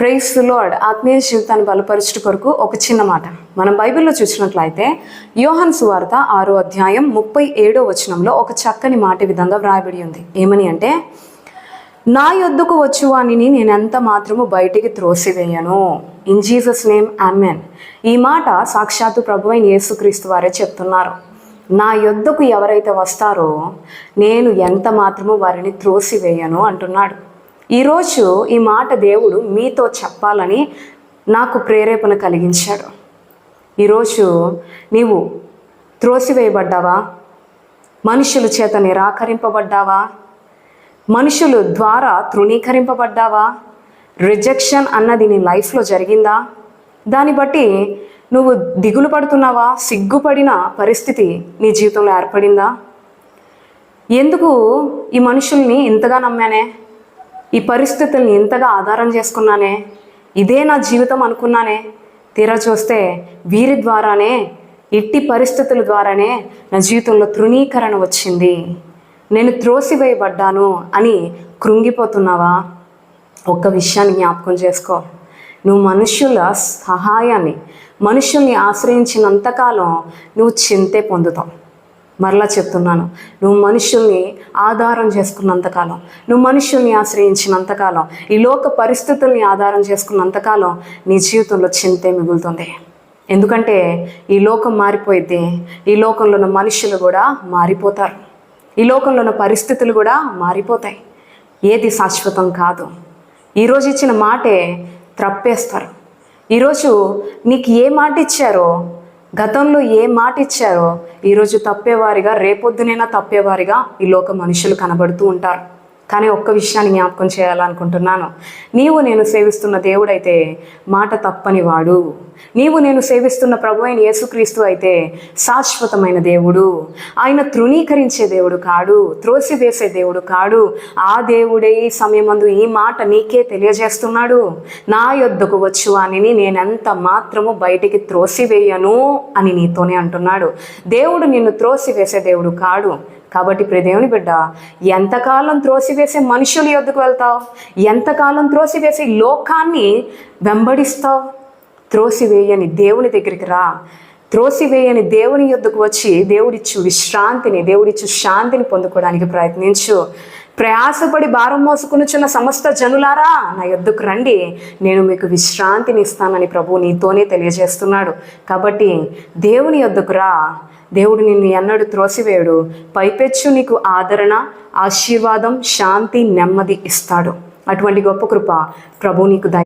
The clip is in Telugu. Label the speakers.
Speaker 1: ప్రైస్ లార్డ్ ఆత్మీయ జీవితాన్ని బలపరచుట కొరకు ఒక చిన్న మాట. మనం బైబిల్లో చూసినట్లయితే యోహన్ సువార్త ఆరో అధ్యాయం ముప్పై ఏడో వచనంలో ఒక చక్కని మాట విధంగా వ్రాయబడి ఉంది. ఏమని అంటే నా యొద్దకు వచ్చు వానిని నేను ఎంత మాత్రము బయటికి త్రోసివేయను? ఇన్ జీసస్ నేమ్ అమ్మెన్ ఈ మాట సాక్షాత్తు ప్రభు అయిన యేసుక్రీస్తు వారే చెప్తున్నారు. నా యొద్దకు ఎవరైతే వస్తారో నేను ఎంత మాత్రము వారిని త్రోసివేయను అంటున్నాడు. ఈరోజు ఈ మాట దేవుడు మీతో చెప్పాలని నాకు ప్రేరేపణ కలిగించాడు. ఈరోజు నీవు త్రోసివేయబడ్డావా? మనుషుల చేత నిరాకరింపబడ్డావా? మనుషులు ద్వారా తృణీకరింపబడ్డావా? రిజెక్షన్ అన్నది నీ లైఫ్లో జరిగిందా? దాన్ని బట్టి నువ్వు దిగులు పడుతున్నావా? సిగ్గుపడిన పరిస్థితి నీ జీవితంలో ఏర్పడిందా? ఎందుకు ఈ మనుషుల్ని ఇంతగా నమ్మానే? ఈ పరిస్థితుల్ని ఇంతగా ఆధారం చేసుకున్నానే? ఇదే నా జీవితం అనుకున్నానే? తీరా చూస్తే వీరి ద్వారానే ఇట్టి పరిస్థితుల ద్వారానే నా జీవితంలో తృణీకరణ వచ్చింది. నేను త్రోసివేయబడ్డాను అని కృంగిపోతున్నావా? ఒక్క విషయాన్ని జ్ఞాపకం చేసుకో. నువ్వు మనుషుల సహాయాన్ని మనుషుల్ని ఆశ్రయించినంతకాలం నువ్వు చింతే పొందుతావు. మరలా చెప్తున్నాను. నువ్వు మనుషుల్ని ఆధారం చేసుకున్నంతకాలం నువ్వు మనుషుల్ని ఆశ్రయించినంతకాలం ఈ లోక పరిస్థితుల్ని ఆధారం చేసుకున్నంతకాలం నీ జీవితంలో చింతే మిగులుతుంది. ఎందుకంటే ఈ లోకం మారిపోయిద్ది. ఈ లోకంలో ఉన్న మనుషులు కూడా మారిపోతారు. ఈ లోకంలో ఉన్న పరిస్థితులు కూడా మారిపోతాయి. ఏది శాశ్వతం కాదు. ఈరోజు ఇచ్చిన మాటే త్రప్పేస్తారు. ఈరోజు నీకు ఏ మాట ఇచ్చారో గతంలో ఏ మాట ఇచ్చారో ఈరోజు తప్పేవారిగా రేపొద్దునైనా తప్పేవారిగా ఈ లోక మనుషులు కనబడుతూ ఉంటారు. కానీ ఒక్క విషయాన్ని జ్ఞాపకం చేయాలనుకుంటున్నాను. నీవు నేను సేవిస్తున్న దేవుడైతే మాట తప్పని వాడు. నీవు నేను సేవిస్తున్న ప్రభు అయిన యేసుక్రీస్తు అయితే శాశ్వతమైన దేవుడు. ఆయన తృణీకరించే దేవుడు కాడు త్రోసివేసే దేవుడు కాడు. ఆ దేవుడే ఈ సమయమందు ఈ మాట నీకే తెలియజేస్తున్నాడు. నా యొద్దకు వచ్చు అని నేనెంత మాత్రము బయటికి త్రోసివేయను అని నీతోనే అంటున్నాడు. దేవుడు నిన్ను త్రోసివేసే దేవుడు కాడు. కాబట్టి ప్రదేవుని బిడ్డ ఎంతకాలం త్రోసివేసే మనుషుల యొద్దకు వెళ్తావు? ఎంతకాలం త్రోసివేసే లోకాన్ని వెంబడిస్తావు? త్రోసివేయని దేవుని దగ్గరికి రా. త్రోసివేయని దేవుని యొద్దకు వచ్చి దేవుడిచ్చు విశ్రాంతిని దేవుడిచ్చు శాంతిని పొందుకోవడానికి ప్రయత్నించు. ప్రయాసపడి భారం మోసుకునిచున్న సమస్త జనులారా నా యొద్దకు రండి. నేను మీకు విశ్రాంతిని ఇస్తానని ప్రభు నీతోనే తెలియజేస్తున్నాడు. కాబట్టి దేవుని యొద్దకు రా. దేవుడు నిన్ను ఎన్నడు త్రోసివేయుడు. పైపెచ్చు నీకు ఆదరణ ఆశీర్వాదం శాంతి నెమ్మది ఇస్తాడు. అటువంటి గొప్ప కృప ప్రభు నీకు దయ